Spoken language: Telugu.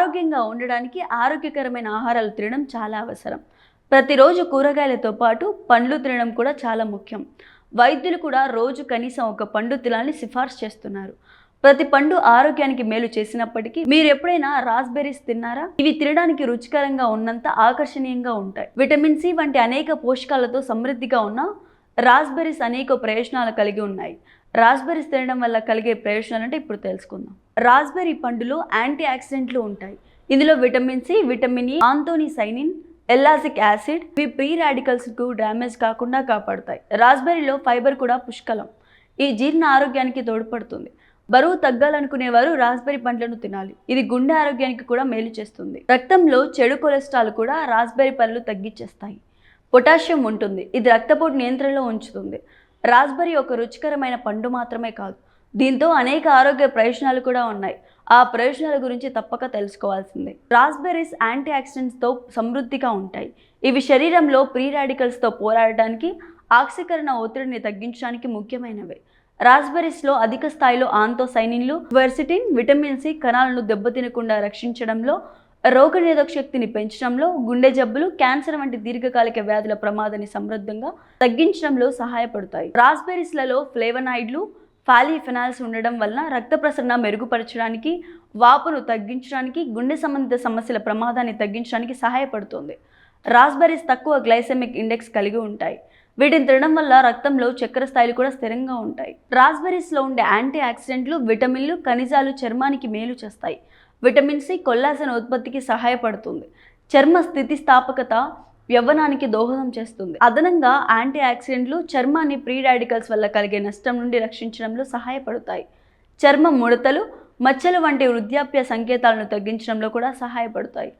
ఆరోగ్యంగా ఉండడానికి ఆరోగ్యకరమైన ఆహారాలు తినడం చాలా అవసరం. ప్రతిరోజు కూరగాయలతో పాటు పండ్లు తినడం కూడా చాలా ముఖ్యం. వైద్యులు కూడా రోజు కనీసం ఒక పండు తినాలని సిఫార్సు చేస్తున్నారు. ప్రతి పండు ఆరోగ్యానికి మేలు చేసినప్పటికీ మీరు ఎప్పుడైనా రాస్బెర్రీస్ తిన్నారా? ఇవి తినడానికి రుచికరంగా ఉన్నంత ఆకర్షణీయంగా ఉంటాయి. విటమిన్ సి వంటి అనేక పోషకాలతో సమృద్ధిగా ఉన్న రాస్బెర్రీస్ అనేక ప్రయోజనాలు కలిగి ఉన్నాయి. రాస్బెర్రీస్ తినడం వల్ల కలిగే ప్రయోజనాలు అంటే ఇప్పుడు తెలుసుకుందాం. రాస్బెర్రీ పండులో యాంటీ ఆక్సిడెంట్లు ఉంటాయి. ఇందులో vitamin C vitamin E anthocyanin ellagic acid ఇవి ప్రీ రాడికల్స్కు డ్యామేజ్ కాకుండా కాపాడుతాయి. రాస్బెర్రీలో ఫైబర్ కూడా పుష్కలం. ఈ జీర్ణ ఆరోగ్యానికి తోడ్పడుతుంది. బరువు తగ్గాలనుకునేవారు రాస్బెర్రీ పండ్లను తినాలి. ఇది గుండె ఆరోగ్యానికి కూడా మేలు చేస్తుంది. రక్తంలో చెడు కొలెస్ట్రాల్ కూడా రాస్బెర్రీ పళ్ళు తగ్గించేస్తాయి పొటాషియం ఉంటుంది. ఇది రక్తపోటు నియంత్రణలో ఉంచుతుంది. రాస్బెర్రీ ఒక రుచికరమైన పండు మాత్రమే కాదు. దీంతో అనేక ఆరోగ్య ప్రయోజనాలు కూడా ఉన్నాయి. ఆ ప్రయోజనాల గురించి తప్పక తెలుసుకోవాల్సిందే. రాస్బెర్రీస్ యాంటీ ఆక్సిడెంట్స్తో సమృద్ధిగా ఉంటాయి. ఇవి శరీరంలో ప్రీ రాడికల్స్తో పోరాడడానికి ఆక్సీకరణ ఒత్తిడిని తగ్గించడానికి ముఖ్యమైనవి. రాస్బెర్రీస్లో అధిక స్థాయిలో ఆంతోసైనిన్లు వెర్సిటిన్ విటమిన్ సి కణాలను దెబ్బతినకుండా రక్షించడంలో రోగనిరోధక శక్తిని పెంచడంలో గుండె జబ్బులు క్యాన్సర్ వంటి దీర్ఘకాలిక వ్యాధుల ప్రమాదాన్ని సమృద్ధంగా తగ్గించడంలో సహాయపడతాయి. రాస్బెర్రీస్లలో ఫ్లేవనాయిడ్లు ఫాలీఫెనాల్స్ ఉండడం వలన రక్త ప్రసరణ మెరుగుపరచడానికి వాపును తగ్గించడానికి గుండె సంబంధిత సమస్యల ప్రమాదాన్ని తగ్గించడానికి సహాయపడుతుంది. రాస్బెర్రీస్ తక్కువ గ్లైసెమిక్ ఇండెక్స్ కలిగి ఉంటాయి. వీటిని తినడం వల్ల రక్తంలో చక్కెర స్థాయిలు కూడా స్థిరంగా ఉంటాయి. రాస్బెర్రీస్లో ఉండే యాంటీ ఆక్సిడెంట్లు విటమిన్లు ఖనిజాలు చర్మానికి మేలు చేస్తాయి. విటమిన్ సి కొల్లాసెన్ ఉత్పత్తికి సహాయపడుతుంది. చర్మ స్థితిస్థాపకత యవ్వనానికి దోహదం చేస్తుంది. అదనంగా యాంటీ ఆక్సిడెంట్లు చర్మాన్ని ప్రీ రాడికల్స్ వల్ల కలిగే నష్టం నుండి రక్షించడంలో సహాయపడతాయి. చర్మ ముడతలు మచ్చలు వంటి వృద్ధాప్య సంకేతాలను తగ్గించడంలో కూడా సహాయపడతాయి.